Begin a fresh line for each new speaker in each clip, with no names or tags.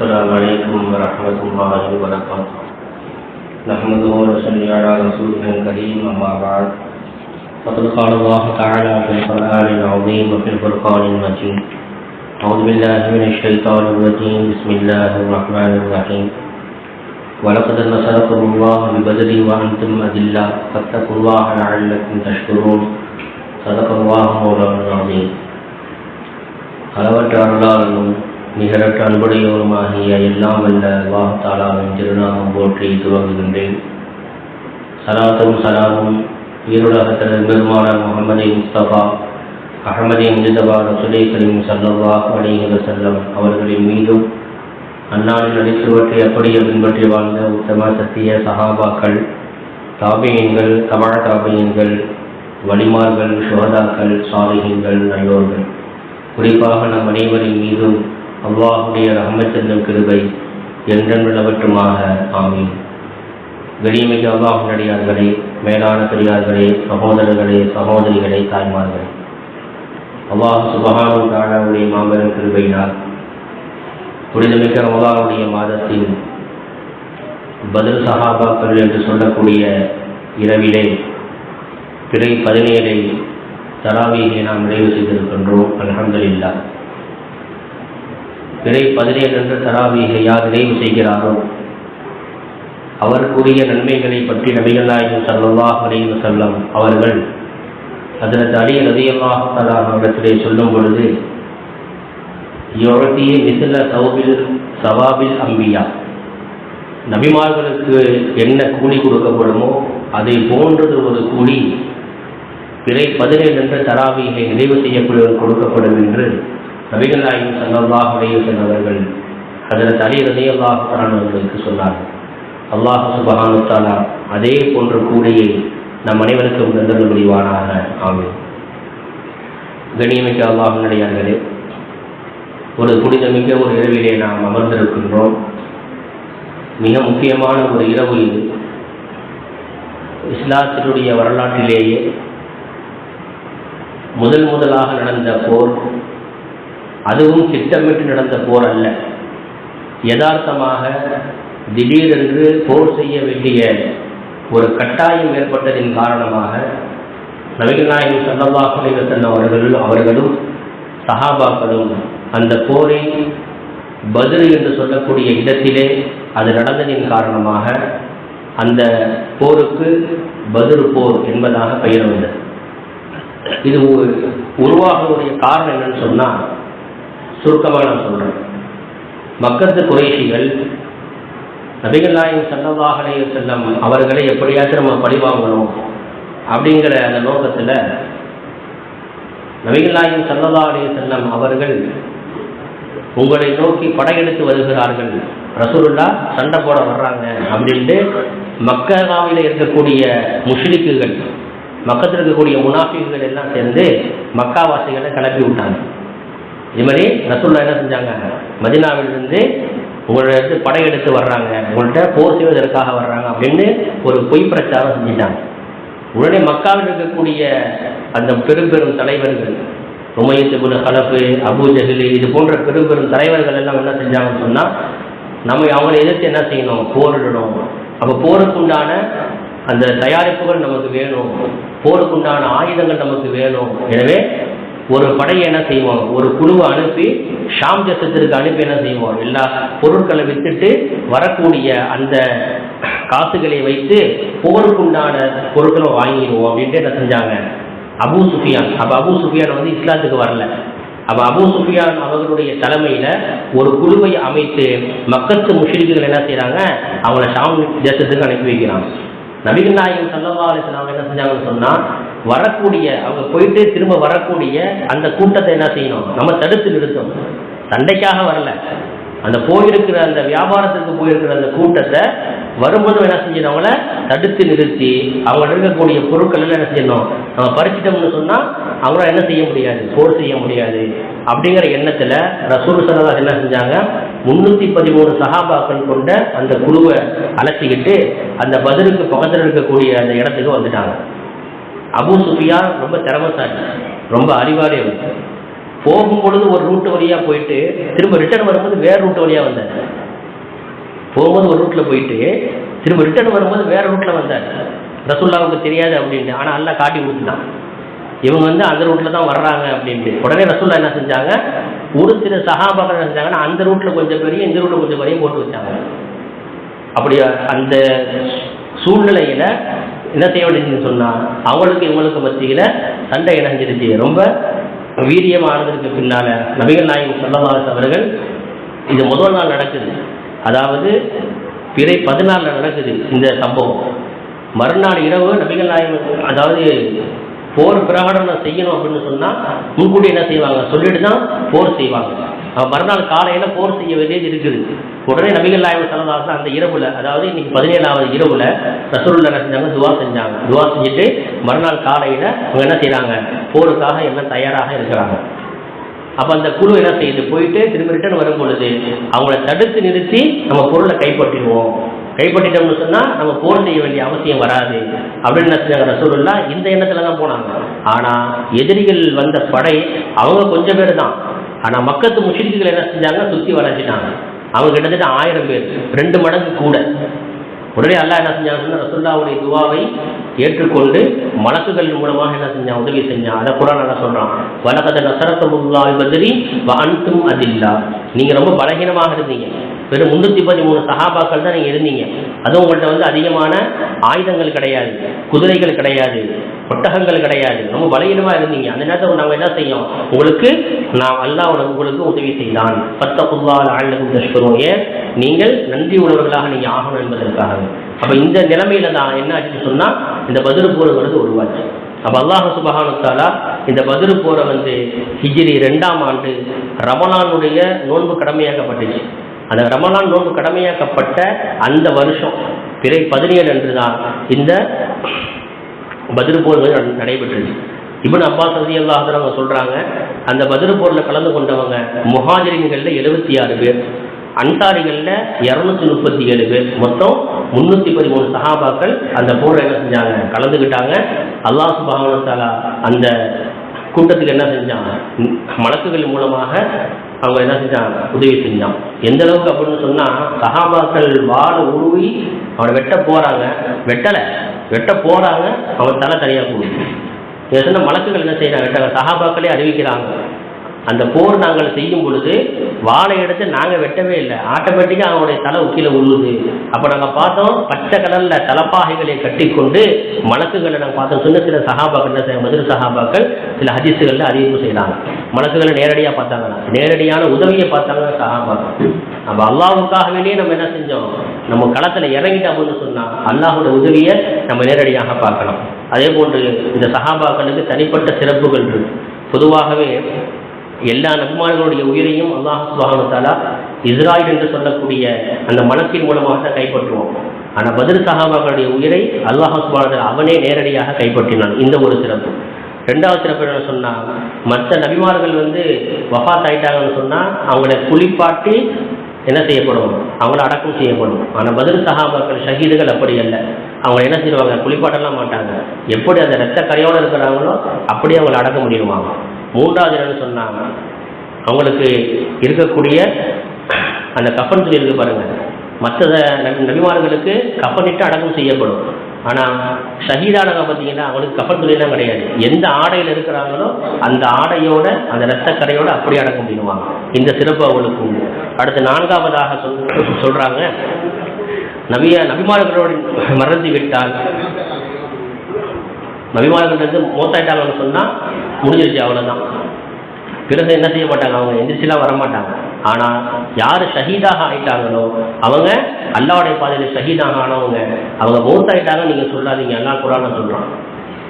السلام عليكم ورحمة الله وبركاته نحمده ونصلي على رسوله الكريم أما بعد فقد قال الله تعالى في القرآن العظيم وفي الفرقان المجيد أعوذ بالله من الشيطان الرجيم بسم الله الرحمن الرحيم ولقد نصركم الله ببدر وأنتم أذلة فاتقوا الله لعلكم تشكرون صدق الله مولانا العظيم அளவற்ற அருளாளனும் நிகரற்ற அன்புடையோருமாகிய எல்லாம் வல்ல அல்லாஹ் திருநாமம் போற்றி துவங்குகின்றேன். சராத்தும் சராவும் ஈருலகத்தினர் பெருமான முகமது முஸ்தபா அகமதி முஜிதபா ரசுலே கரீம் சல்லவா அலைஹி செல்லம் அவர்களின் மீதும் அந்நாளில் நடித்துவற்றை அப்படியே பின்பற்றி வாழ்ந்த உத்தம சத்திய சஹாபாக்கள் தாபியங்கள் தமிழ தாபியங்கள் வலிமார்கள் சுகதாக்கள் சாலிகங்கள் நல்லோர்கள் குறிப்பாக நம் அனைவரின் மீதும் அல்லாஹுடைய ரஹமச்சந்தம் கிருபை என்றென்று நிலவற்றுமாக. ஆமீன். வெளியமிகு அல்லாஹ் மேலான பெரியார்களே சகோதரர்களே சகோதரிகளே தாய்மார்களே. அல்லாஹ் சுபகானு தாழாவுடைய மாபெரும் கிருபையினால் புனிதமிக்க அல்லாஹுடைய மாதத்தில் பதில் சஹாபாக்கள் என்று சொல்லக்கூடிய இரவிலே பிறை பதினேழை தராவியை நாம் நிறைவு செய்திருக்கின்றோம். அல்ஹம்துலில்லா பிறை பதினேழு தராவீகை யார் நினைவு செய்கிறாரோ அவருக்குரிய நன்மைகளை பற்றி நபிகள் நாயகம் சல்லாஹ் அலைஹி செல்லம் அவர்கள் அதற்கு அலி ரதியல்லாஹ் அவரிடத்திலே சொல்லும் பொழுது யோகத்திய மிசில சௌபில் சவாபில் அம்பியா. நபிமார்களுக்கு என்ன கூலி கொடுக்கப்படுமோ அதை போன்றது ஒரு கூலி பிறை பதினேழு என்ற தராவீகை நிறைவு செய்யப்படுவது கொடுக்கப்படும் என்று நபிகள் நாயகம் சல்லாஹ் அலையுசன் அவர்கள் அதில் தலை ரதி அவர்களுக்கு சொன்னார்கள் அல்லாஹ் சுபஹானுத்தாலா அதே போன்ற கூடையை நம் அனைவருக்கும் தந்தது முடிவானாக ஆகும் கணியமிக்க அல்லாஹ் நடிகார்களே ஒரு புனிதமிக்க ஒரு இரவிலே நாம் அமர்ந்திருக்கின்றோம். மிக முக்கியமான ஒரு இரவு இது. இஸ்லாத்தினுடைய வரலாற்றிலேயே முதல் முதலாக நடந்த போர் அதுவும் திட்டமிட்டு நடந்த போர் அல்ல. யதார்த்தமாக திடீரென்று போர் செய்ய வேண்டிய ஒரு கட்டாயம் ஏற்பட்டதின் காரணமாக நபிகள் நாயகம் சல்லல்லாஹ் அலைவசன் அவர்களும் அவர்களும் சஹாபாக்களும் அந்த போரை பதில் என்று சொல்லக்கூடிய இடத்திலே அது நடந்ததின் காரணமாக அந்த போருக்கு பதில் போர் என்பதாக பெயர் வந்தது. இது உருவாகக்கூடிய காரணம் என்னன்னு சொன்னால் சுருக்கமாக நான் சொல்கிறேன் மக்கத்து குறைஷிகள் நபிகள்நாயகம் நாயகம் செல்லம் அவர்களை எப்படியாச்சும் நம்ம பழிவாங்கணும் அப்படிங்கிற அந்த நோக்கத்தில் நபிகள்நாயகம் நாயகம் செல்லம் அவர்கள் உங்களை நோக்கி படையெடுத்து வருகிறார்கள். ரசூலுல்லா சண்டை போட வர்றாங்க அப்படின்ட்டு மக்களாவில் இருக்கக்கூடிய முஷ்ரிக்குகள் மக்கத்தில் இருக்கக்கூடிய முனாஃபிகள் எல்லாம் சேர்ந்து மக்காவாசிகளை கிளப்பி விட்டாங்க. இது மாதிரி ரசூல்லா என்ன செஞ்சாங்க? மதினாவிலிருந்து உங்களிடத்து படையெடுத்து வர்றாங்க. உங்கள்கிட்ட போர் செய்வதற்காக வர்றாங்க அப்படின்னு ஒரு பொய் பிரச்சாரம் செஞ்சிட்டாங்க. உடனே மக்காவில் இருக்கக்கூடிய அந்த பெரும் பெரும் தலைவர்கள் உமையத்துபுல் ஹலஃபு கலப்பு ஜஹிலி இது போன்ற பெரும் பெரும் தலைவர்கள் எல்லாம் என்ன செஞ்சாங்கன்னு சொன்னால் நம்ம அவங்களை எதிர்த்து என்ன செய்யணும்? போரிடணும். அப்போ போருக்குண்டான அந்த தயாரிப்புகள் நமக்கு வேணும். போருக்குண்டான ஆயுதங்கள் நமக்கு வேணும். எனவே ஒரு படையை என்ன செய்வோம்? ஒரு குழுவை அனுப்பி ஷாம் தேசத்திற்கு அனுப்பி என்ன செய்வோம்? எல்லா பொருட்களை வித்துட்டு வரக்கூடிய அந்த காசுகளை வைத்து போருக்குண்டான பொருட்களை வாங்கிடுவோம் அப்படின்ட்டு என்ன செஞ்சாங்க? அபு சுஃபியான். அப்போ அபு சுஃபியான் வந்து இஸ்லாத்துக்கு வரல. அப்போ அபு சுஃபியான் அவர்களுடைய தலைமையில் ஒரு குழுவை அமைத்து மக்கத்து முஷிரிக்குகள் என்ன செய்கிறாங்க அவங்கள ஷாம் தேசத்துக்கு அனுப்பி வைக்கிறாங்க. நபிகள் நாயகம் சல்லா அலிஸ்லாம் என்ன செஞ்சாங்கன்னு சொன்னால் வரக்கூடிய அவங்க போயிட்டு திரும்ப வரக்கூடிய அந்த கூட்டத்தை என்ன செய்யணும்? நம்ம தடுத்து நிறுத்தணும். சண்டைக்காக வரல. அந்த போயிருக்கிற அந்த வியாபாரத்துக்கு போயிருக்கிற அந்த கூட்டத்தை வரும்போது என்ன செஞ்சிடும் அவங்கள தடுத்து நிறுத்தி அவங்க இருக்கக்கூடிய பொருட்கள் எல்லாம் என்ன செய்யணும் நம்ம பறிச்சிட்டோம்னு சொன்னால் அவங்களால என்ன செய்ய முடியாது? போர் செய்ய முடியாது. அப்படிங்கிற எண்ணத்தில் ரசூல் சல்லா என்ன செஞ்சாங்க? முன்னூற்றி பதிமூணு சகாபாக்கள் கொண்ட அந்த குழுவை அழைச்சிக்கிட்டு அந்த பதிலுக்கு பக்கத்தில் இருக்கக்கூடிய அந்த இடத்துக்கு வந்துட்டாங்க. அபு சுஃபியா ரொம்ப திறமசாலி ரொம்ப அறிவாளி அவர் போகும் பொழுது ஒரு ரூட்டு வழியாக போயிட்டு திரும்ப ரிட்டர்ன் வரும்போது வேறு ரூட்டு வழியாக வந்தேன் போகும்போது ஒரு ரூட்டில் போயிட்டு திரும்ப ரிட்டர்ன் வரும்போது வேறு ரூட்டில் வந்தார். ரசுல்லாவுக்கு தெரியாது அப்படின்ட்டு. ஆனால் நல்லா காட்டி கொடுத்துட்டான். இவங்க வந்து அந்த ரூட்டில் தான் வர்றாங்க அப்படின்ட்டு. உடனே ரசுல்லா என்ன செஞ்சாங்க? ஒரு சில சகாபாக்கள் என்ன செஞ்சாங்கன்னா அந்த ரூட்டில் கொஞ்சம் பெரிய இந்த ரூட்டில் கொஞ்சம் பெரிய போட்டு வச்சாங்க. அப்படி அந்த சூழ்நிலையில் என்ன செய்ய வேண்டியதுன்னு சொன்னால் அவங்களுக்கு இவங்களுக்கு மத்தியில் சண்டை இணைஞ்சிருச்சு. ரொம்ப வீரியமானதுக்கு பின்னால் நபிகள் நாயகம் சொல்லவாஸ் அவர்கள் இது முதல் நாள் நடக்குது. அதாவது பிறை பதினாலில் நடக்குது இந்த சம்பவம். மறுநாள் இரவு நபிகள் நாயகம் அதாவது போர் பிரகடனம் செய்யணும் அப்படின்னு சொன்னால் முன்கூட்டி என்ன செய்வாங்க? சொல்லிட்டு தான் போர் செய்வாங்க. மறுநாள் காலையில் போர் செய்ய வேண்டியது இருக்குது. உடனே நபிகள் நாயகம் சலதாசன் அந்த இரவுல அதாவது இன்னைக்கு பதினேழாவது இரவுல ரசூல் என்ன செஞ்சாங்க? துவா செஞ்சாங்க. துவா செஞ்சுட்டு மறுநாள் காலையில் அவங்க என்ன செய்கிறாங்க போருக்காக என்ன தயாராக இருக்கிறாங்க. அப்போ அந்த குழு என்ன செய்யுது? போயிட்டு திரும்ப ரிட்டர்ன் வரும் பொழுது அவங்கள தடுத்து நிறுத்தி நம்ம பொருளை கைப்பற்றிடுவோம். கைப்பற்றிட்டோம்னு சொன்னால் நம்ம போர் செய்ய வேண்டிய அவசியம் வராது. அப்படின்னு என்ன செஞ்சாங்க ரசூலுல்லா இந்த எண்ணத்தில் தான் போனாங்க. ஆனால் எதிரிகள் வந்த படை அவங்க கொஞ்சம் பேர் தான். ஆனால் மக்கத்து முஷிரிக்குகள் என்ன செஞ்சாங்க? சுற்றி வளைஞ்சிட்டாங்க அவங்க கிட்டத்தட்ட ஆயிரம் பேர். ரெண்டு மடங்கு கூட. உடனே அல்லா என்ன செஞ்சாங்க ரசுல்லாவுடைய துவாவை ஏற்றுக்கொண்டு மலக்குகள் மூலமாக என்ன செஞ்சான் உதவி செஞ்சான். அதை கூட நல்லா சொல்றான். வலகத நசரத்தமுல்லாய் பதிரி அன்தும் அதில்லா. நீங்க ரொம்ப பலகீனமாக இருந்தீங்க. வெறும் முன்னூத்தி பதிமூணு சகாபாக்கள் தான் நீங்க இருந்தீங்க. அதுவும் உங்கள்கிட்ட வந்து அதிகமான ஆயுதங்கள் கிடையாது குதிரைகள் கிடையாது ஒட்டகங்கள் கிடையாது. ரொம்ப பலகீனமா இருந்தீங்க. அந்த நேரத்தில் நாங்கள் என்ன செய்யும் உங்களுக்கு நாம் அல்லாவோட உங்களுக்கு உதவி செய்தான். பத்த புல்லால் ஆழ்நகும் தஷ்கரும் ஏன்? நீங்கள் நன்றி உள்ளவர்களாக நீங்க ஆகணும் என்பதற்காக. அப்ப இந்த நிலைமையில தான் என்ன ஆச்சுன்னு சொன்னா இந்த பதில் போருங்கிறது உருவாச்சு. அப்ப அல்லாஹ் சுபஹானுத்தாலா இந்த பதிரு போரை வந்து ஹிஜிரி ரெண்டாம் ஆண்டு ரமலானுடைய நோன்பு கடமையாக்கப்பட்டுச்சு. அந்த ரமலான் நோன்பு கடமையாக்கப்பட்ட அந்த வருஷம் பிறை பதினேழு அன்று தான் இந்த பதிர்போர் நடைபெற்றது. இவன் அப்பா சதி அல்லாஹர் அவங்க சொல்றாங்க அந்த பதில் கலந்து கொண்டவங்க முஹாஜரின்களில் எழுபத்தி ஆறு பேர் அன்சாரிகளில் இரநூத்தி முப்பத்தி ஏழு பேர். மொத்தம் முன்னூற்றி பதிமூணு சகாபாக்கள் அந்த போரில் என்ன செஞ்சாங்க? கலந்துக்கிட்டாங்க அல்லாஹ் சுபாவனத்தாலா அந்த கூட்டத்துக்கு என்ன செஞ்சாங்க? மலக்குகள் மூலமாக அவங்க என்ன செஞ்சாங்க? உதவி செஞ்சான் எந்த அளவுக்கு அப்படின்னு சொன்னா சகாபாக்கள் வாழ் உருவி அவனை வெட்ட போறாங்க. வெட்டலை. வெட்ட போறாங்க அவன் தலை தனியாக கொடுக்கும் சொன்ன மலக்குகள் என்ன செய்யறாங்க வெட்டலை சகாபாக்களே அறிவிக்கிறாங்க. அந்த போர் நாங்கள் செய்யும் பொழுது வாழை எடுத்து நாங்கள் வெட்டவே இல்லை. ஆட்டோமேட்டிக்காக அவனுடைய தலை உக்கில உழுவுது. அப்போ நாங்கள் பார்த்தோம் பச்சை கலரில் தலப்பாகைகளை கட்டி கொண்டு மலக்குகளை நாங்கள் பார்த்தோம். சின்ன சில சகாபாக்கள் மதுரை சகாபாக்கள் சில ஹதிசுகளில் அறிவிப்பு செய்கிறாங்க மலக்குகளை நேரடியாக பார்த்தாங்கன்னா நேரடியான உதவியை பார்த்தாங்க சகாபாக்கள். நம்ம அல்லாவுக்காகவே நம்ம என்ன செஞ்சோம்? நம்ம களத்தில் இறங்கிட்டோம் அப்படின்னு சொன்னால் அல்லாஹோட உதவியை நம்ம நேரடியாக பார்க்கலாம். அதே போன்று இந்த சகாபாக்களுக்கு தனிப்பட்ட சிறப்புகள் இருக்கு. பொதுவாகவே எல்லா நபிமார்களுடைய உயிரையும் அல்லாஹ் சுபானுத்தாலா இஸ்ராயல் என்று சொல்லக்கூடிய அந்த மனத்தின் மூலமாக தான் கைப்பற்றுவோம். ஆனால் பதில் சகாபாக்களுடைய உயிரை அல்லாஹ் சுபான அவனே நேரடியாக கைப்பற்றினான். இந்த ஒரு சிறப்பு. ரெண்டாவது சிறப்பு என்ன சொன்னால் மற்ற நபிமார்கள் வந்து வஃத் ஆயிட்டாங்கன்னு சொன்னால் அவங்கள குளிப்பாட்டி என்ன செய்யப்படும்? அவங்கள அடக்கம் செய்யப்படும். ஆனால் பதில் சகாபாக்கள் ஷஹீதுகள் அப்படி அல்ல. அவங்க என்ன செய்வாங்க? குளிப்பாட்டலாம் மாட்டாங்க. எப்படி அந்த ரத்த கரையோடு இருக்கிறாங்களோ அப்படி அவங்களை அடக்க முடியுமாங்க மூன்றாவது என்னன்னு சொன்னாங்க. அவங்களுக்கு இருக்கக்கூடிய அந்த கப்பன் சொல்லி இருக்கு பாருங்க. மற்றத நபிமார்களுக்கு கப்பனிட்டு அடக்கம் செய்யப்படும். ஆனால் ஷஹீதானவங்க பார்த்தீங்கன்னா அவங்களுக்கு கப்பன் துணியெல்லாம் கிடையாது. எந்த ஆடையில் இருக்கிறாங்களோ அந்த ஆடையோட அந்த ரத்தக்கரையோட அப்படி அடக்க முடியுவாங்க இந்த சிறப்பு அவங்களுக்கு உண்டு. அடுத்து நான்காவதாக சொல் சொல்கிறாங்க நபிய நபிமார்களோடு மறந்து விட்டால் நபிமார்கள் வந்து மூத்தாயிட்டாங்கன்னு சொன்னால் முடிஞ்சிருச்சு அவ்வளோதான் பிறகு என்ன செய்ய மாட்டாங்க? அவங்க எந்திரிச்சுலாம் வரமாட்டாங்க ஆனால் யார் ஷஹீதாக ஆயிட்டாங்களோ அவங்க அல்லாவுடைய பாதையில் ஷஹீதாக ஆனவங்க அவங்க மூத்தாயிட்டாங்க நீங்கள் சொல்லாதீங்க. அல்லா குரான சொல்கிறான்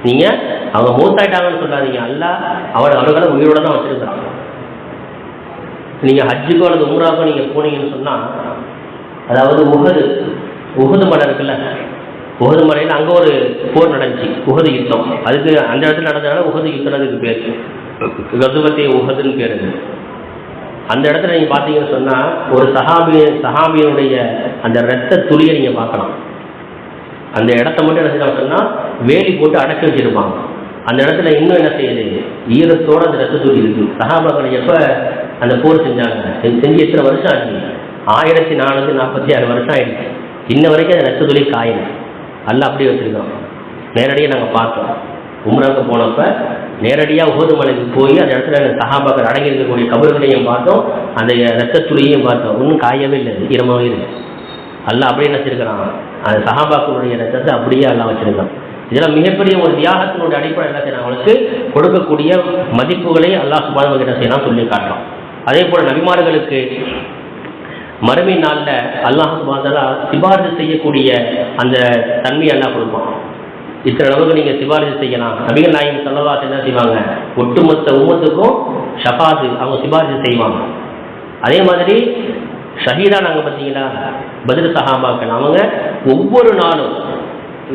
நீங்கள் அவங்க மூத்தாயிட்டாங்கன்னு சொல்லாதீங்க. அல்லா அவள் அவர்களை உயிரோட தான் வச்சிருக்கிறாங்க நீங்கள் ஹஜ்ஜுக்கோ அல்லது உம்ராக்கோ நீங்கள் போனீங்கன்னு சொன்னால் அதாவது உகது உகது மலை இருக்குல்ல உகது மலையில் அங்கே ஒரு போர் நடந்துச்சு உகது யுத்தம். அதுக்கு அந்த இடத்துல நடந்ததுனால உகது யுத்தம் அதுக்கு பேர். கதுபத்தை உகதுன்னு பேர் அந்த இடத்துல நீங்கள் பார்த்தீங்கன்னு சொன்னால் ஒரு சஹாபி சஹாபியனுடைய அந்த ரத்த துளியை நீங்கள் பார்க்கலாம். அந்த இடத்த மட்டும் என்ன செய்யலாம் சொன்னால் வேலி போட்டு அடக்கி வச்சிருப்பாங்க. அந்த இடத்துல இன்னும் என்ன செய்யுது? ஈரத்தோட அந்த ரத்த துளி இருக்கு. சஹாபாக்கள் எப்போ அந்த போர் செஞ்சாங்க? செஞ்சு எத்தனை வருஷம் ஆச்சு? ஆயிரத்தி நானூற்றி நாற்பத்தி ஆறு வருஷம் ஆயிடுச்சு. இன்ன வரைக்கும் அந்த ரத்த துளி காயல. அல்ல அப்படியே வச்சுருக்கான். நேரடியாக நாங்கள் பார்த்தோம். உம்ராவுக்கு போனப்போ நேரடியாக ஓதுமலைக்கு போய் அந்த இடத்துல சகாபாக்கள் அடங்கி இருக்கக்கூடிய கபர்களையும் பார்த்தோம். அந்த ரத்த துளியையும் பார்த்தோம். ஒன்றும் காயவே இல்லை. ஈரமாகவே இருக்கு. அல்ல அப்படியே வச்சிருக்கிறான்? அந்த சகாபாக்களுடைய ரத்தத்தை அப்படியே எல்லாம் வச்சிருக்கான். இதெல்லாம் மிகப்பெரிய ஒரு தியாகத்தினுடைய அடிப்படையில் என்ன செய்யணும் அவங்களுக்கு கொடுக்கக்கூடிய மதிப்புகளை அல்லாஹ் சுபாதம் என்ன செய்யலாம் சொல்லி காட்டுறோம் அதே போல் நபிமார்களுக்கு மறுமை நாளில் அல்லாஹ் சுபாதலா சிபாரிசு செய்யக்கூடிய அந்த தன்மையை எல்லாம் கொடுப்பான். இத்தனை அளவுக்கு நீங்கள் சிபாரிசு செய்யலாம். நபிகள் நாயகம் சல்லவாஸ் என்ன செய்வாங்க. ஒட்டுமொத்த உமத்துக்கும் ஷபாது அவங்க சிபாரிசு செய்வாங்க. அதே மாதிரி ஷஹீதா நாங்கள் பார்த்தீங்களா? பதில் சஹாபாக்கள். அவங்க ஒவ்வொரு நாளும்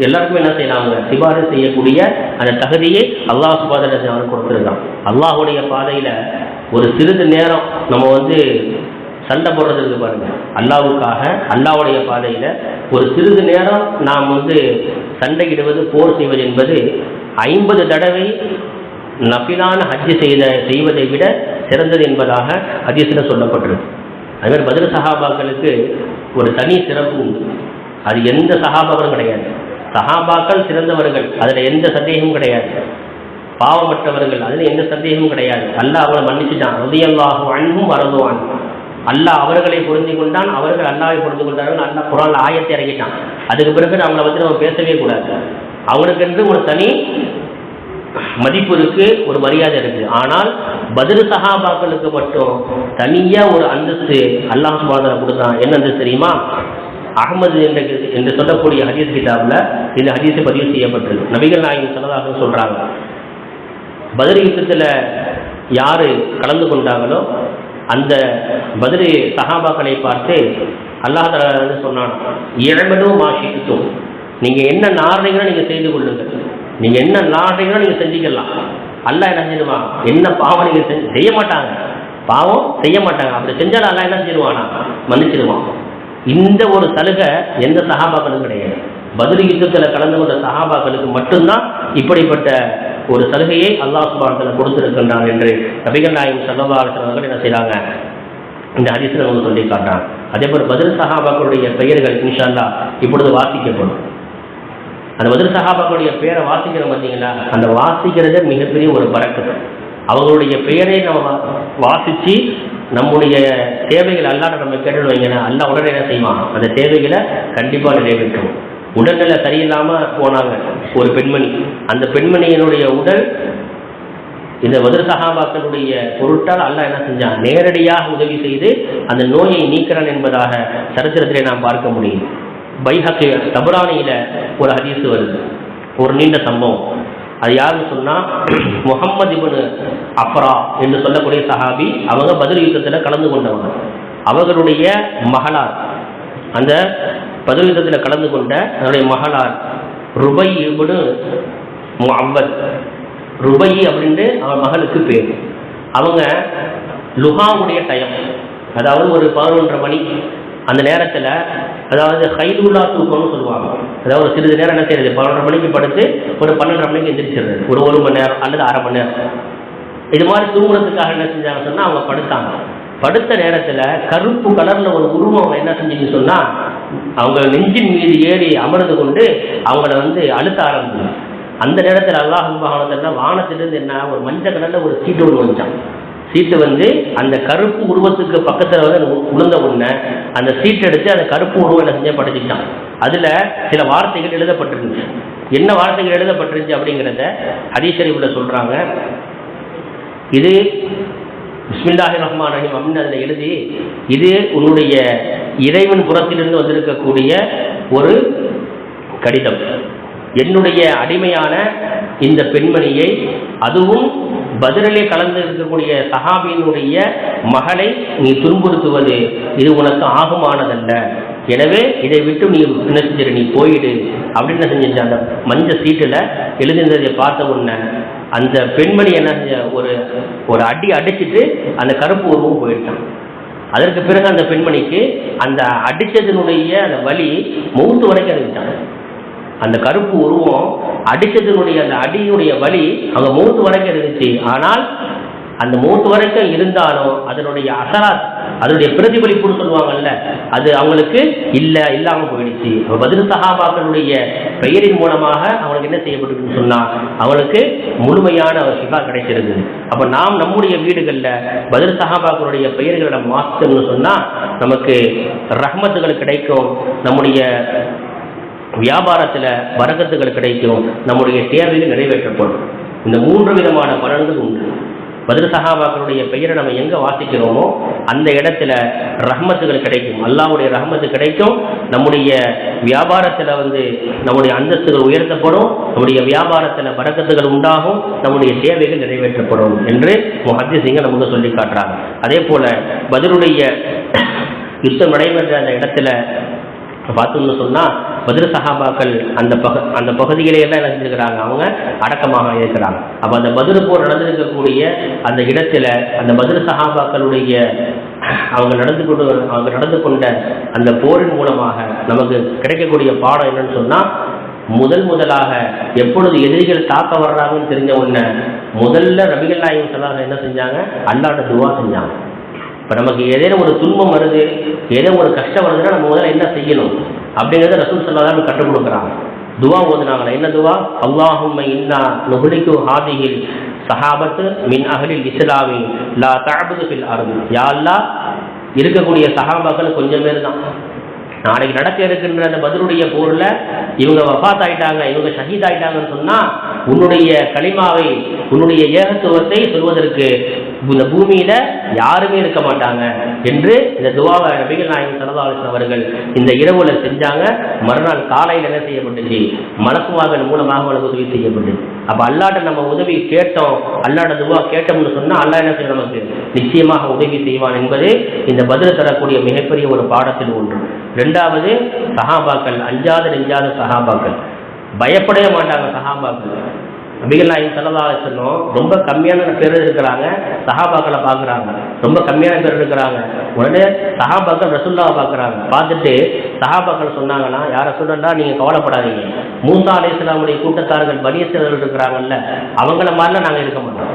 எல்லாருக்குமே என்ன செய்யலாம் அவங்க சிபாரிசு செய்யக்கூடிய அந்த தகுதியை அல்லாஹ் சுபாதத்தை அவனுக்கு கொடுத்துருக்கான். அல்லாஹுடைய பாதையில் ஒரு சிறிது நேரம் நம்ம வந்து சண்டை போடுறது இருக்கு பாருங்க. அல்லாவுக்காக அல்லாவுடைய பாதையில் ஒரு சிறிது நேரம் நாம் வந்து சண்டையிடுவது போர் செய்வது என்பது ஐம்பது தடவை நபிலான ஹஜ்ஜு செய்த செய்வதை விட சிறந்தது என்பதாக ஹதீஸில் சொல்லப்பட்டிருக்கு. அதுமாதிரி பதில் சஹாபாக்களுக்கு ஒரு தனி சிறப்பு உண்டு. அது எந்த சஹாபாக்களும் கிடையாது. சஹாபாக்கள் சிறந்தவர்கள் அதில் எந்த சந்தேகமும் கிடையாது. பாவமற்றவர்கள் அதில் எந்த சந்தேகமும் கிடையாது. அல்ல அவங்களை மன்னிச்சுட்டான். ரதியல்லாஹு அன்பும் வரதுவான் அல்லாஹ் அவர்களை புரிந்து கொண்டான் அவர்கள் அல்லாவை புரிந்து கொண்டார்கள் அல்லாஹ் குரான் ஆயத்தை இறங்கிட்டான் அதுக்கு பிறகு அவங்கள பற்றி நம்ம பேசவே கூடாது. அவனுக்கென்று ஒரு தனி மதிப்பு இருக்கு ஒரு மரியாதை இருக்கு. ஆனால் பதில் சகாபாக்களுக்கு மட்டும் தனியா ஒரு அந்தஸ்து அல்லாஹ் சுபாதனை கொடுத்தான். என்ன அந்தஸ்து தெரியுமா? அகமது என்ற என்று சொல்லக்கூடிய ஹதீஸ் கிதாபில் இந்த ஹதீஸை பதிவு செய்யப்பட்டிருக்கு. நபிகள் நாயகம் சொன்னதாக சொல்றாங்க. பதில் யுத்தத்தில் யாரு கலந்து கொண்டாங்களோ அந்த பதிலி சகாபாக்களை பார்த்து அல்லாஹ் சொன்னான் இழமனும் மாஷித்தும் நீங்கள் என்ன நாடுறீங்களோ நீங்கள் செய்து கொள்ளுங்கள். நீங்கள் என்ன நாடுறீங்களோ நீங்கள் செஞ்சுக்கலாம். அல்லாஹ் என்ன செஞ்சிருவான் என்ன பாவம் நீங்கள் செய்ய மாட்டாங்க. பாவம் செய்ய மாட்டாங்க. அப்படி செஞ்சாலும் அல்லா என்ன செய்வானா? மன்னிச்சிருவான் இந்த ஒரு சலுகை எந்த சகாபாக்களும் கிடையாது. பதில் யுத்தத்தில் கலந்து கொண்ட சகாபாக்களுக்கு மட்டும்தான் இப்படிப்பட்ட ஒரு சலுகையை அல்லாஹ் சுபாரத்தில் கொடுத்திருக்கின்றான் என்று நபிகள் நாயகம் சல்லல்லாஹர்கள் என்ன செய்கிறாங்க இந்த ஹரிசனை வந்து சொல்லி காட்டுறாங்க அதே போல் பதில் சஹாபாக்களுடைய பெயர்கள் இன்ஷால்லா இப்பொழுது வாசிக்கப்படும். அந்த பதில் சஹாபாக்களுடைய பெயரை வாசிக்கிறோம் பார்த்தீங்கன்னா அந்த வாசிக்கிறது மிகப்பெரிய ஒரு பறக்குது அவங்களுடைய பெயரை நம்ம வாசித்து நம்முடைய தேவைகள் அல்லாட நம்ம கேட்டு வைங்கன்னா அல்லா உடனே என்ன செய்வான்? அந்த தேவைகளை கண்டிப்பாக நிறைவேற்றுவோம் உடல்நிலை சரியில்லாமல் போனாங்க. ஒரு பெண்மணி. அந்த பெண்மணியினுடைய உடல் இந்த மதுர சகாபாக்களுடைய பொருட்டால் அல்ல என்ன செஞ்சான்? நேரடியாக உதவி செய்து அந்த நோயை நீக்கிறான் என்பதாக சரித்திரத்திலே நாம் பார்க்க முடியும். பைஹக்கு தபுரானியில ஒரு ஹதீஸ் வருது. ஒரு நீண்ட சம்பவம். அது யாருன்னு சொன்னா முகம்மது இபனு அப்ரா என்று சொல்லக்கூடிய சஹாபி அவங்க பதில் யுத்தத்தில் கலந்து கொண்டவங்க. அவர்களுடைய மகளார். அந்த பதில் விதத்தில் கலந்து கொண்ட அதனுடைய மகளார் ருபை இபுனு முஅவ்வத். ருபை அப்படின்ட்டு அவன் மகளுக்கு பேர். அவங்க லுஹாவுடைய டைம் அதாவது ஒரு பதினொன்றரை மணி. அந்த நேரத்தில் அதாவது ஹைதுல்லா தூக்கம்னு சொல்லுவாங்க. அதாவது சிறிது நேரம் என்ன செய்யறது? பதினொன்றரை மணிக்கு படுத்து ஒரு பன்னெண்டரை மணிக்கு எந்திரிச்சிடுறது. ஒரு ஒரு மணி நேரம் அல்லது அரை மணி நேரம். இது மாதிரி தூங்குறதுக்காக என்ன செஞ்சாங்க சொன்னால் அவங்க படுத்தாங்க. படுத்த நேரத்தில் கருப்பு கலரில் ஒரு உருவம் என்ன செஞ்சுன்னு சொன்னால் அவங்க நெஞ்சின் மீது ஏறி அமர்ந்து கொண்டு அவங்கள வந்து அழுத்த ஆரம்பிச்சு அந்த நேரத்தில் அல்லாஹ் வாகனத்தில் வானத்திலிருந்து என்ன ஒரு மஞ்சள் கலரில் ஒரு சீட்டு ஒன்று வந்துச்சான் சீட்டு வந்து அந்த கருப்பு உருவத்துக்கு பக்கத்தில் வந்து உளுந்த உடனே அந்த சீட்டு எடுத்து அந்த கருப்பு உருவம் என்ன செஞ்ச படிச்சுட்டான் அதில் சில வார்த்தைகள் எழுதப்பட்டிருந்துச்சு. என்ன வார்த்தைகள் எழுதப்பட்டிருந்துச்சு அப்படிங்கிறத ஹதீஷரிஃபில் சொல்கிறாங்க இது பிஸ்மில்லாஹி ரஹ்மான் ரஹீம் அப்படின்னு அதில் எழுதி இது உன்னுடைய இறைவன் புறத்திலிருந்து வந்திருக்கக்கூடிய ஒரு கடிதம். என்னுடைய அடிமையான இந்த பெண்மணியை அதுவும் பதிலே கலந்து இருக்கக்கூடிய சஹாபியினுடைய மகளை நீ துன்புறுத்துவது இது உனக்கு ஆகுமானதல்ல. எனவே இதை விட்டு நீ என்ன செஞ்சிரு நீ போயிடு அப்படின்னு செஞ்சிருந்த அந்த மஞ்ச சீட்டில் எழுதினதை பார்த்த உடனே அந்த பெண்மணி என்ன செஞ்ச ஒரு ஒரு அடி அடிச்சுட்டு அந்த கருப்பு உருவம் போயிட்டான். அதற்கு பிறகு அந்த பெண்மணிக்கு அந்த அடித்ததனுடைய அந்த வலி மூத்து வரைக்கும் அறிவிச்சாங்க அந்த கருப்பு உருவம் அடித்ததனுடைய அந்த அடியுடைய வலி அவங்க மூத்து வரைக்கும் இருந்துச்சு. ஆனால் அந்த மூத்து வரைக்கும் இருந்தாலும் அதனுடைய அசராத் அதனுடைய பிரதிபலிப்புன்னு சொல்லுவாங்கல்ல அது அவங்களுக்கு இல்ல இல்லாம போயிடுச்சு. அப்ப பதில் சகாபாக்களுடைய பெயரின் மூலமாக அவங்களுக்கு என்ன செய்யப்பட்டிருக்குன்னு சொன்னா அவங்களுக்கு முழுமையான ஒரு சிபா கிடைச்சிருது. அப்ப நாம் நம்முடைய வீடுகள்ல பதில் சகாபாக்களுடைய பெயர்களை மாற்றம்னு சொன்னால் சொன்னா நமக்கு ரஹ்மத்துகள் கிடைக்கும் நம்முடைய வியாபாரத்தில் வரகத்துகள் கிடைக்கும் நம்முடைய தேவைகள் நிறைவேற்றப்படும். இந்த மூன்று விதமான பலன்கள் உண்டு. பதில் சஹாபாக்களுடைய பெயரை நம்ம எங்கே வாசிக்கிறோமோ அந்த இடத்துல ரஹ்மத்துகள் கிடைக்கும். அல்லாவுடைய ரஹ்மத்து கிடைக்கும். நம்முடைய வியாபாரத்தில் வந்து நம்முடைய அந்தஸ்துகள் உயர்த்தப்படும். நம்முடைய வியாபாரத்தில் வரக்கத்துகள் உண்டாகும். நம்முடைய சேவைகள் நிறைவேற்றப்படும் என்று முஹத்திசிங்க நமக்கு சொல்லி காட்டுறாங்க. அதே போல பதிலுடைய யுத்தம் நடைபெற்ற அந்த இடத்துல பார்த்தோம்னு சொன்னால் பதில் சஹாபாக்கள் அந்த பக அந்த பகுதியிலே எல்லாம் நடந்திருக்கிறாங்க? அவங்க அடக்கமாக இருக்கிறாங்க. அப்போ அந்த பதில் போர் நடந்திருக்கக்கூடிய அந்த இடத்துல அந்த பதில் சஹாபாக்களுடைய அவங்க நடந்து கொண்டு அவங்க நடந்து கொண்ட அந்த போரின் மூலமாக நமக்கு கிடைக்கக்கூடிய பாடம் என்னன்னு சொன்னால் முதல் முதலாக எப்பொழுது எதிரிகள் தாக்க வர்றாங்கன்னு தெரிஞ்ச உடனே முதல்ல ரபிகள் நாயகம் சொல்லாங்க என்ன செஞ்சாங்க? அல்லாட்ட துவா செஞ்சாங்க. இப்போ நமக்கு ஏதேனும் ஒரு துன்பம் வருது ஏதோ ஒரு கஷ்டம் வருதுன்னா நம்ம முதல்ல என்ன செய்யணும்? அப்படிங்கிறத ரசூல் சல்லாதான் கற்றுக் கொடுக்குறாங்க. துவா ஓதுனாங்களா? என்ன துவா? அல்லாஹும்ம இன்னா நுகுலிக்கு ஹாதிகில் சஹாபத்து மின் அகலில் இஸ்லாமி லா தஅபுது பில் அருள் யாழ்லா இருக்கக்கூடிய சகாபாக்கள் கொஞ்சம் பேர் தான். நாளைக்கு நடக்க இருக்கின்ற அந்த பதிலுடைய போரில் இவங்க வஃபாத் ஆயிட்டாங்க இவங்க ஷஹீத் ஆயிட்டாங்கன்னு சொன்னால் உன்னுடைய களிமாவை உன்னுடைய ஏகத்துவத்தை சொல்வதற்கு இந்த பூமியில யாருமே இருக்க மாட்டாங்க என்று இந்த துவாவை நபிகள் நாயகம் சரதாலிசன் அவர்கள் இந்த இரவுல செஞ்சாங்க. மறுநாள் காலையில் என்ன செய்யப்பட்டுச்சு? மலக்குவாதன் மூலமாக அவளுக்கு உதவி செய்யப்பட்டுச்சு. அப்ப அல்லாட்ட நம்ம உதவி கேட்டோம். அல்லாட்ட துவா கேட்டோம்னு சொன்னா அல்லாஹ் என்ன செய்யும் நமக்கு? நிச்சயமாக உதவி செய்வான் என்பது இந்த பதில் தரக்கூடிய மிகப்பெரிய ஒரு பாடத்தில் ஒன்று. ரெண்டாவது சஹாபாக்கள் அஞ்சாத நெஞ்சாத சஹாபாக்கள். பயப்படவே மாட்டாங்க சஹாபாக்கள். நபிகள் நாயகம் சல்லல்லாஹு சொன்னோம் ரொம்ப கம்மியான பேர் இருக்கிறாங்க சஹாபாக்களை பார்க்குறாங்க. ரொம்ப கம்மியான பேர் இருக்கிறாங்க. உடனே சஹாபாக்கள் ரசுல்லாவை பார்க்குறாங்க. பார்த்துட்டு சஹாபாக்கள் சொன்னாங்கன்னா யாரை சொல்லா நீங்கள் கவலைப்படாதீங்க. மூசா அலைஹிஸ்ஸலாமுடைய கூட்டத்தார்கள் பனியசர்கள் இருக்கிறாங்கல்ல அவங்கள மாதிரிலாம் நாங்கள் இருக்க மாட்டோம்.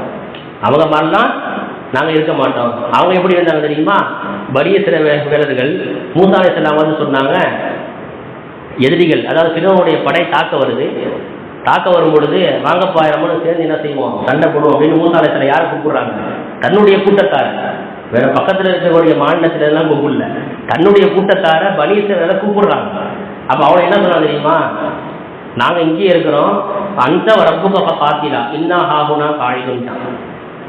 அவங்க மாதிரிலாம் நாங்கள் இருக்க மாட்டோம். அவங்க எப்படி இருந்தாங்க தெரியுமா? பரிய சில வீரர்கள் மூசா அலைஹிஸ்ஸலாம் வந்து சொன்னாங்க எதிரிகள் அதாவது பிறவனுடைய படை தாக்க வருது. தாக்க வரும் பொழுது வாங்கப்பா நம்மளும் சேர்ந்து என்ன செய்வோம்? சண்டை போடுவோம் அப்படின்னு மூசாலயத்தில் யார் கூப்பிடுறாங்க? தன்னுடைய கூட்டத்தார். வேற பக்கத்தில் இருக்கக்கூடிய மாநிலத்துல எல்லாம் கூப்பிடல. தன்னுடைய கூட்டத்தார பனீசரை கூப்பிடுறாங்க. அப்ப அவளை என்ன சொன்னா தெரியுமா? நாங்க இங்கேயே இருக்கிறோம். அந்த ரப்பு பக்கம் பாத்திலா இன்னா ஹாகுனா காழிதுன்ட்டான்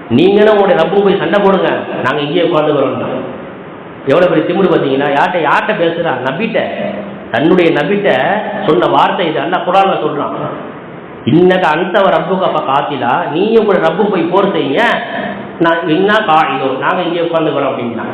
நீங்களும் உங்களுடைய ரப்பு போய் சண்டை போடுங்க. நாங்க இங்கேயே உட்காந்துக்கிறோம் எவ்வளோ பெரிய திமுடு பார்த்தீங்கன்னா யார்கிட்ட யார்கிட்ட பேசுகிறான் நபிட்ட. தன்னுடைய நபிட்ட சொன்ன வார்த்தை இது. அல்ல குரான்ல சொல்கிறான் இன்னக்கு அந்தவ ரப்புக்கு அப்போ காத்திலா நீயும் கூட ரப்பு போய் போர் செய்யுங்க நான் என்ன காயிதோ நாங்கள் இங்கே உட்காந்துக்கிறோம் அப்படின்னா.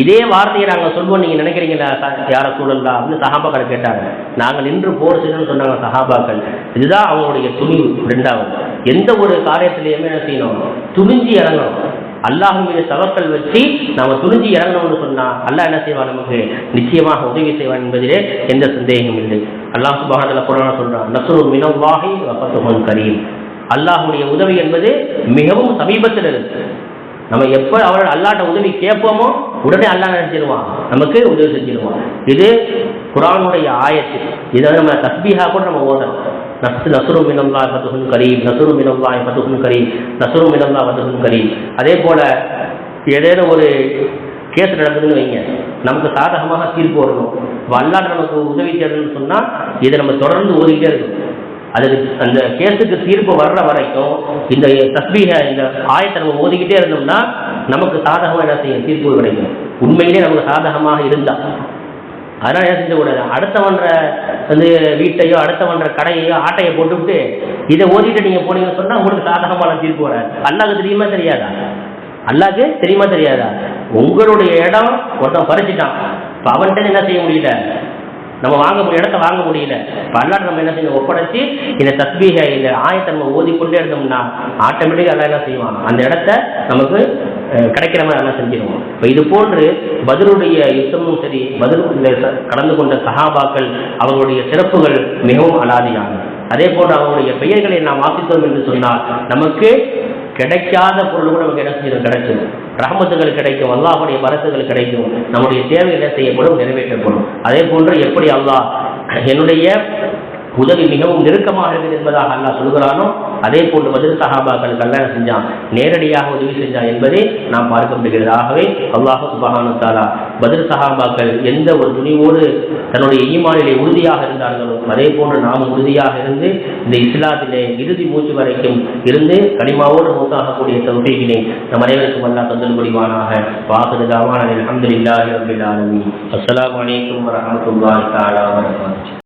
இதே வார்த்தையை நாங்கள் சொல்வோம் நீங்கள் நினைக்கிறீங்களா யார சூழல்லா? அப்படின்னு சஹாபாக்கள் கேட்டாங்க. நாங்கள் நின்று போர் செய்யணும்னு சொன்னாங்க சஹாபாக்கள். இதுதான் அவங்களுடைய துணிவு ரெண்டாவது. எந்த ஒரு காரியத்திலையுமே என்ன செய்யணும்? துணிஞ்சு இறங்கணும். அல்லாஹு மீது சவக்கல் வச்சு நாம துணிஞ்சு இறங்கணும்னு சொன்னா அல்லாஹ் என்ன செய்வான் நமக்கு? நிச்சயமாக உதவி செய்வான் என்பதிலே எந்த சந்தேகமும் இல்லை. அல்லாஹ் சுபஹானஹு குரான் சொல்றான் நஸ்ரு மினல்லாஹி வ கரீம். அல்லாஹுடைய உதவி என்பது மிகவும் சமீபத்தில் இருக்கு. நம்ம எப்ப அவர்கள் அல்லாட்ட உதவி கேட்போமோ உடனே அல்லாஹ் நினைச்சிருவான் நமக்கு உதவி செஞ்சிருவான். இது குரானுடைய ஆயத்து. இதை நம்ம தஸ்பீகா கூட நம்ம ஓதணும். நசுரு மினல்லா ஃபத்துஹுன் கரீம் நசுரு மினல்லா ஃபத்துஹுன் கரீம் நசுரு மினல்லா ஃபத்துஹுன் கரீம். அதே போல ஏதேனும் ஒரு கேஸ் நடந்ததுன்னு வைங்க. நமக்கு சாதகமாக தீர்ப்பு வரணும். வரலாறு நமக்கு உதவி செய்யணும்னு சொன்னா இதை நம்ம தொடர்ந்து ஓதிக்கிட்டே இருக்கணும். அதுக்கு அந்த கேஸுக்கு தீர்ப்பு வர்ற வரைக்கும் இந்த தஸ்பீக இந்த ஆயத்தை நம்ம ஓதிக்கிட்டே இருந்தோம்னா நமக்கு சாதகமாக என்ன செய்யும்? தீர்ப்பு கிடைக்கும். உண்மையிலே நமக்கு சாதகமாக இருந்தா. அதெல்லாம் ஏன் செஞ்சக்கூடாது அடுத்தவன்ற வந்து வீட்டையோ அடுத்தவன்ற கடையையோ ஆட்டையை போட்டுவிட்டு இதை ஓதிட்டு நீங்கள் போனீங்கன்னு சொன்னால் உங்களுக்கு சாதகமான தீர்ப்பு வராது. அல்லாக்கு தெரியுமா தெரியாதா? அல்லாக்கு தெரியுமா தெரியாதா? உங்களுடைய இடம் ஒருத்தன் பறிச்சிட்டான். இப்போ அவன்கிட்ட என்ன செய்ய முடியல? நம்ம வாங்க முடிய இடத்த வாங்க முடியல. இப்போ நம்ம என்ன செய்யணும்? ஒப்படைச்சு இந்த தஸ்பீக இந்த ஆயத்தை நம்ம ஓதிக்கொண்டே இருந்தோம்னா ஆட்டோமேட்டிக்காக எல்லாம் என்ன செய்வான் அந்த இடத்த நமக்கு கிடைக்கிற மாதிரி எல்லாம் செஞ்சிருவோம். இப்போ இது போன்று பதிலுடைய யுத்தமும் சரி பதில் கலந்து கொண்ட சஹாபாக்கள் அவர்களுடைய சிறப்புகள் மிகவும் அலாதியானது. அதே போன்று அவருடைய பெயர்களை நாம் வாசித்தோம் என்று சொன்னால் நமக்கு கிடைக்காத பொருள் கூட நமக்கு என்ன செய்யும் கிடைச்சிடும் ரஹமத்துகள் கிடைக்கும் அல்லாஹுடைய மரத்துகள் கிடைக்கும். நம்முடைய தேவை என்ன செய்யப்படும்? நிறைவேற்றப்படும். அதே போன்று எப்படி அல்லாஹ் என்னுடைய உதவி மிகவும் நெருக்கமாக இருக்குது என்பதாக அல்லாஹ் சொல்கிறானோ அதே போன்று பதில் சஹாபாக்கள் கல்யாணம் செஞ்சான் நேரடியாக உதவி செஞ்சான் என்பதை நாம் பார்க்க முடிகிறது. ஆகவே அல்லாஹு சுபஹானு தாலா பதில் சஹாபாக்கள் எந்த ஒரு துணிவோடு தன்னுடைய ஈமானிலே உறுதியாக இருந்தார்களோ அதே போன்று நாம் உறுதியாக இருந்து இந்த இஸ்லாத்திலே இறுதி மூச்சு வரைக்கும் இருந்து கனிமாவோடு மூத்தாகக்கூடிய தௌஃபீகினை நம் அனைவருக்கும் அல்லா தந்தல் முடிவானாக வாசது தாவான அலமதுல்லாஹி ரபில் ஆலமீன். அஸ்லாம் வலைக்கம் வரமத்துல்லாஹி தாலா வபரகாத்துஹு